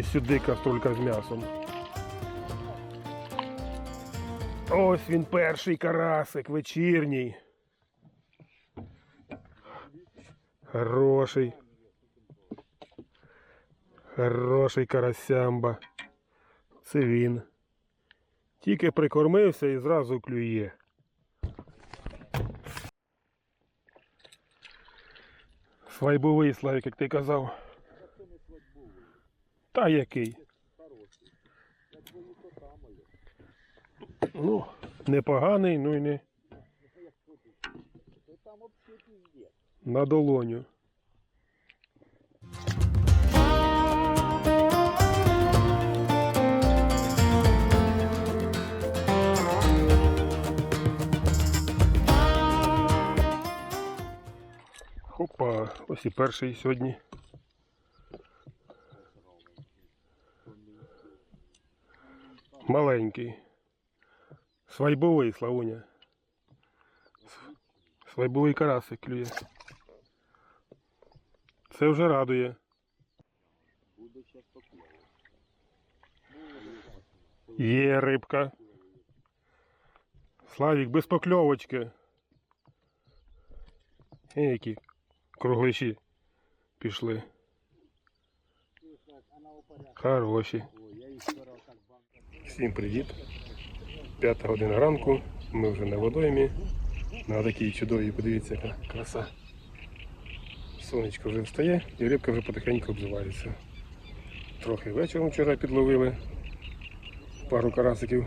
Іди сюди, каструлька з м'ясом. Ось він перший карасик вечірній. Хороший. Хороший карасямба. Це він. Тільки прикормився і зразу клює. Свайбовий Славік, як ти казав. Та який? Ну, непоганий, ну і не. На долоню. Хопа, ось і перший сьогодні. Маленький. Свайбовий, Славуня. Свайбовий карасик клює. Це вже радує. Є рибка. Славік без покльовочки. Е, які круглиші пішли. Хороші. Всім привіт. П'ята година ранку. Ми вже на водоймі. На такій чудовій, подивіться, яка краса. Сонечко вже встає і рибка вже потихеньку обзивається. Трохи вечором вчора підловили. Пару карасиків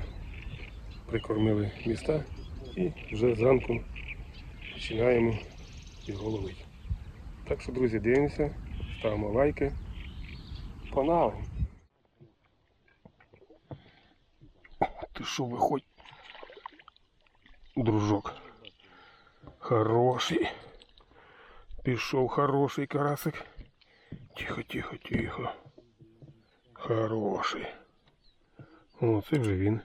прикормили міста і вже зранку починаємо їх головити. Так що, друзі, дивимося, ставимо лайки. Погнали! Ти що виходь? Дружок. Хороший. Пішов хороший карасик. Тихо, тихо, тихо. Хороший. О, це вже він.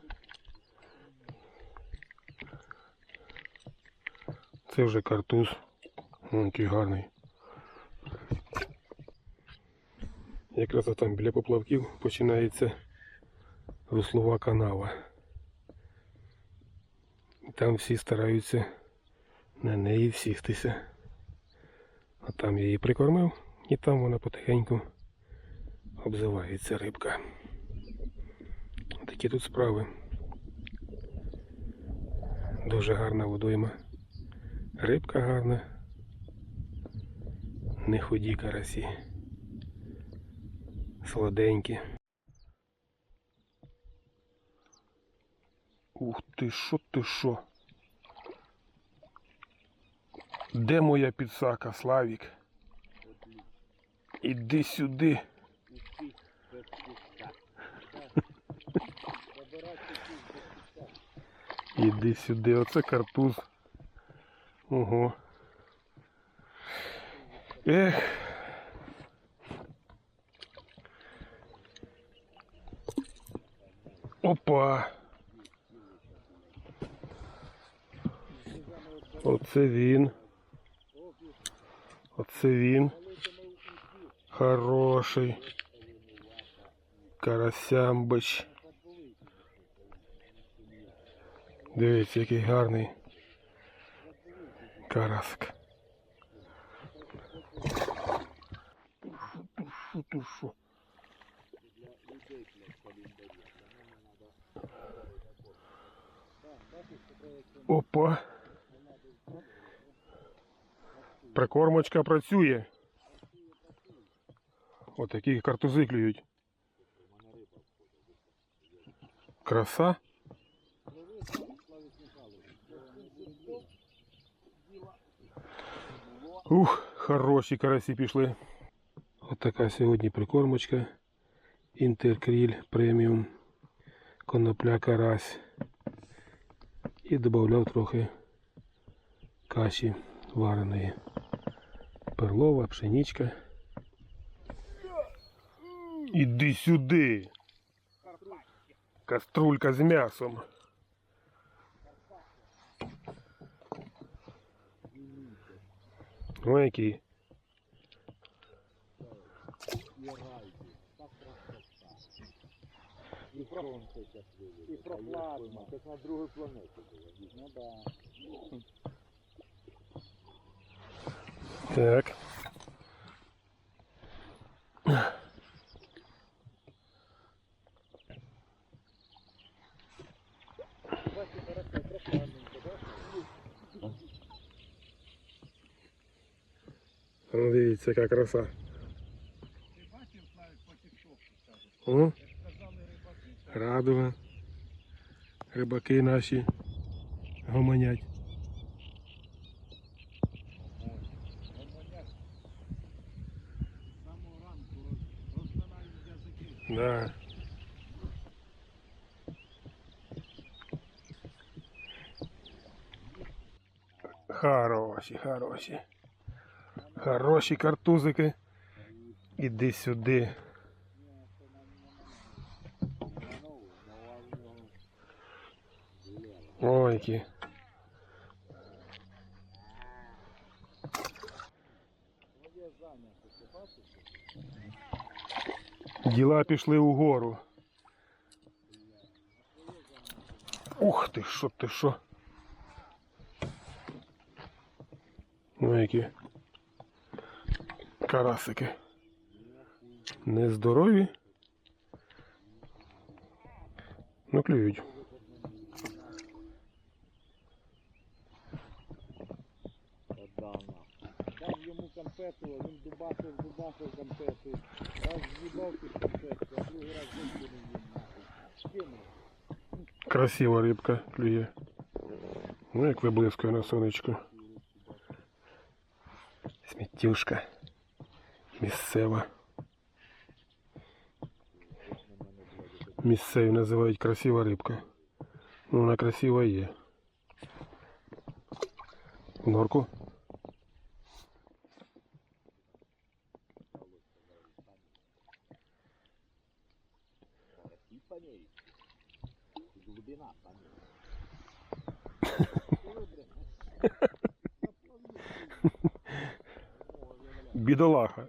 Це вже картуз. О, який гарний. Якраз там біля поплавків починається руслова канава. Там всі стараються на неї всістися. А там я її прикормив і там вона потихеньку обзивається рибка. Такі тут справи. Дуже гарна водойма. Рибка гарна. Не ході карасі. Солоденькі. Ух ти, що ти що? Де моя підсака, Славік? Іди сюди. Іди сюди, оце картуз. Ого. Ех. Опа. Оце він. Оце він. Хороший. Карасямбич. Дивіться, який гарний карасик. Тушу, тушу. Опа. Прикормочка працює. Ось такі картузи клюють. Краса. Ух, хороші карасі пішли. Ось така сьогодні прикормочка. Інтеркріль преміум. Конопля карась. І додавав трохи каші вареної. Перлова, пшеничка. Іди сюди. Каструлька з м'ясом. Ой, який. сонце зараз І про плазму. Як на другій планеті було. Ну да. Так. Ну, дивіться, яка краса. Ти бачив навіть по тіктоку, кажуть. Радуга. Рибаки наші гомонять. Да. Хороші, хороші. Хороші картузики. Іди сюди. Ой, які. Ну є зайнято, ти бачиш? Діла пішли угору. Ух ти, що ти що? Ну які карасики. Нездорові. Ну клюють. дубасив, дубасив конфету. Раз з'їбав під конфету, а другий раз викинув їм нахуй. Кинув. Красива рибка клює. Ну як виблискує на сонечку. Сміттюшка. Місцева. Місцеві називають красива рибка. Ну вона красива і є. В Норку. І панель. Глибина панель. Бідолаха.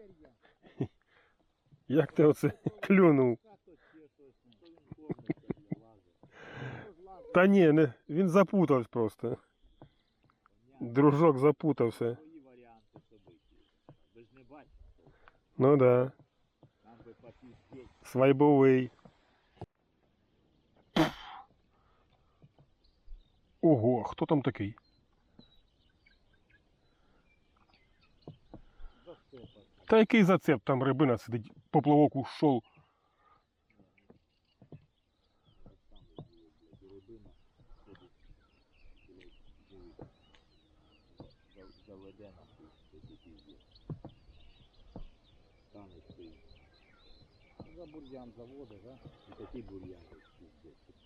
Як ти оце клюнув? Като ще щось, то він кормиться для лазер. Та ні, не, він запутався просто. Дружок запутався. Свої варіанти событий. Ви ж не бачите. Ну да. Нам би попіздеть. Свайбовий. Ого, хто там такий? Та який зацеп там рибина сидить, поплавок ушов. Заведе. Стане стоїть. За бур'ян заводить, да? І такий бур'ян.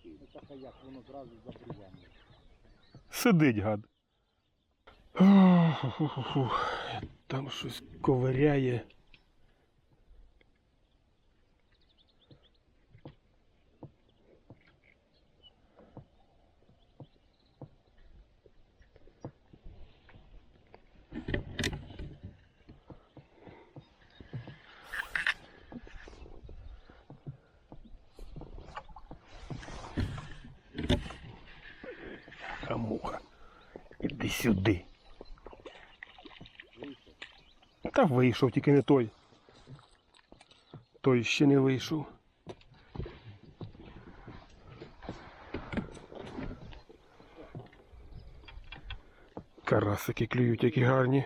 Ну так як воно зразу за бур'яном. Сидить гад. Там щось ковиряє. Хамуха. Іди сюди. Та вийшов, тільки не той. Той ще не вийшов. Карасики клюють, які гарні.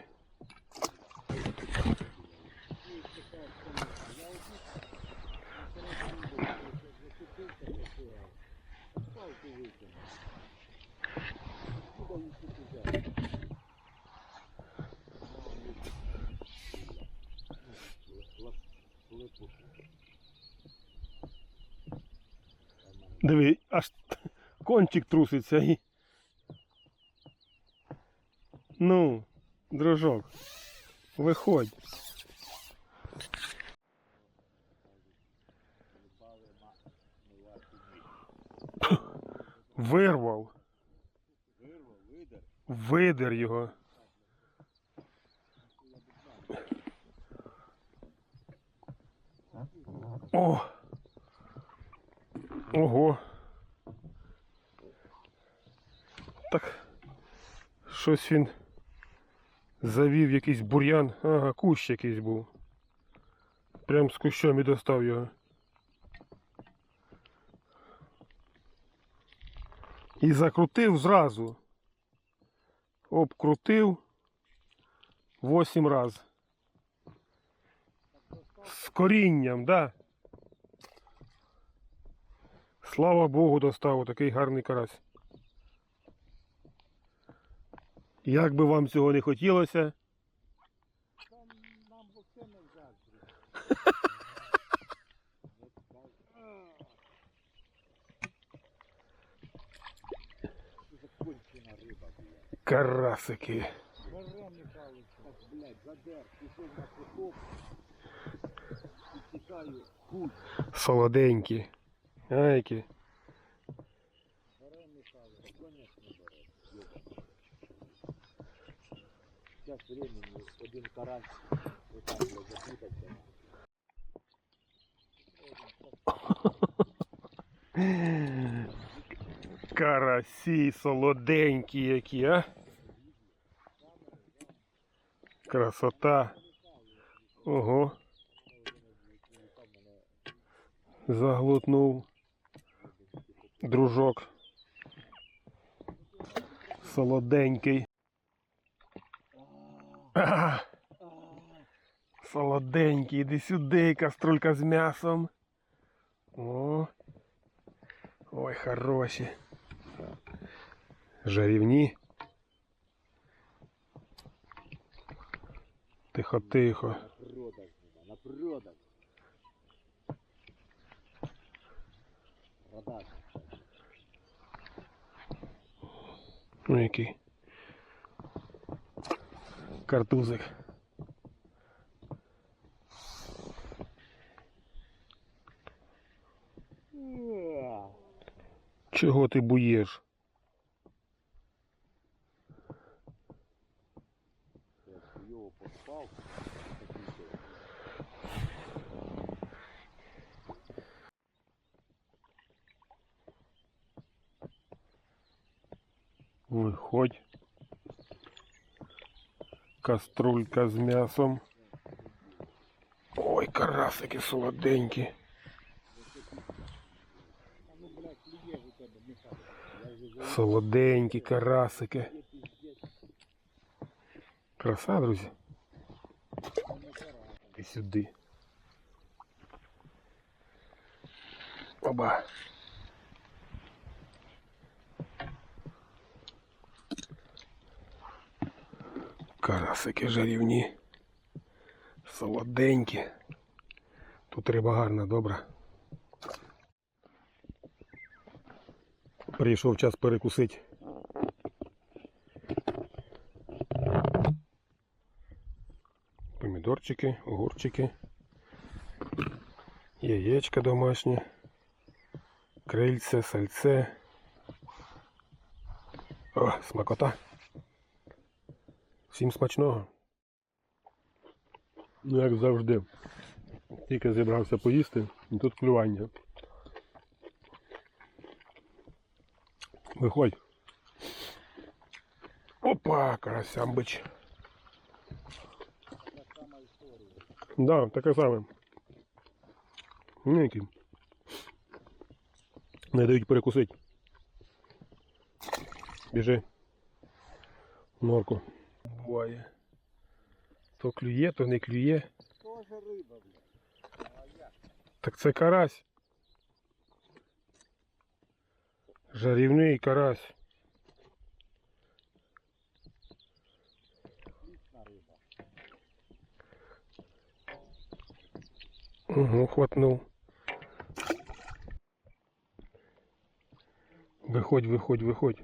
Диви, аж кончик труситься і. Ну, дружок, виходь. Вирвав, видер. Його. О! Ого. Так. Щось він завів якийсь бур'ян. Ага, кущ якийсь був. Прям з кущом і достав його. І закрутив зразу. Обкрутив восім раз. З корінням, да. Слава Богу, достав такий гарний карась. Як би вам цього не хотілося, Там нам не заздрі. карасики. Солоденькі. А які? Зараз времени один карась отак запутався. Карасі солоденькі які, а? Красота. Ого. Заглотнув. Дружок. Солоденький. А, солоденький, іди сюди, каструлька з м'ясом. О. Ой, хороші. Жарівні. Тихо, тихо. На продаж. Продаж. Ну який. Картузик. Чого ти буєш? Виходь. Каструлька з м'ясом. Ой, карасики солоденькі. Солоденькі карасики. Краса, друзі. І сюди. Оба. Карасики жарівні. Солоденькі. Тут риба гарна, добра. Прийшов час перекусити. Помідорчики, огурчики, яєчка домашні, крильце, сальце. О, смакота. Всім смачного. Ну, як завжди. Тільки зібрався поїсти, і тут клювання. Виходь. Опа, карасямбич. Та сама історія. Да, таке саме. Ну. Не дають перекусити. Біжи. Норку. Буває. То клює, то не клює. Тоже риба. Так це карась. Жарівний карась. Угу, хватнув. Виходь, виходь, виходь.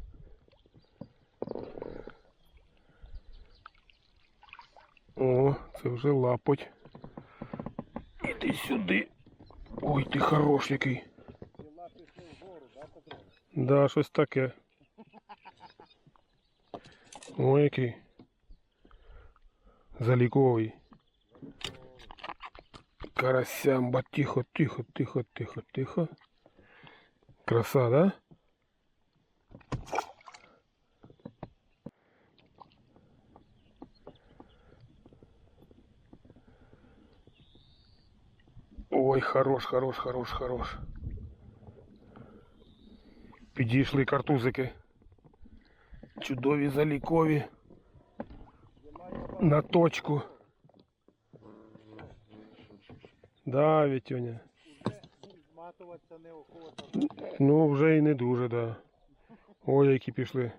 О, це вже лапоть. Іди сюди. Ой, ти хорош який. Да, щось таке. Ой, який. Заліковий. Карасямба, тихо, тихо, тихо, тихо, тихо. краса, да? Ой, хорош, хорош, хорош, хорош. Підійшли картузики. Чудові залікові. На точку. Да, Вітюня. Зматуватися неохота. Ну, вже і не дуже, да. Ой, які пішли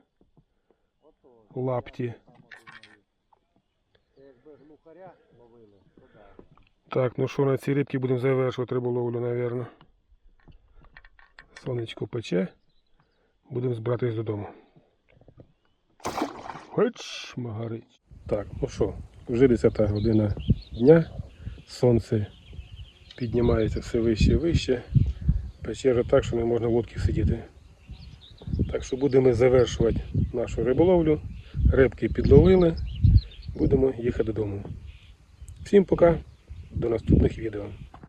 лапті. Саме думаю. Це якби глухаря ловили, то да. Так, ну що, на цій рибці будемо завершувати риболовлю, напевно. Сонечко пече. Будемо збиратись додому. Хоч магарить. Так, ну що, вже 10 година дня. Сонце піднімається все вище і вище. Пече вже так, що не можна в лодці сидіти. Так що будемо завершувати нашу риболовлю. Рибки підловили. Будемо їхати додому. Всім пока. До наступних відео.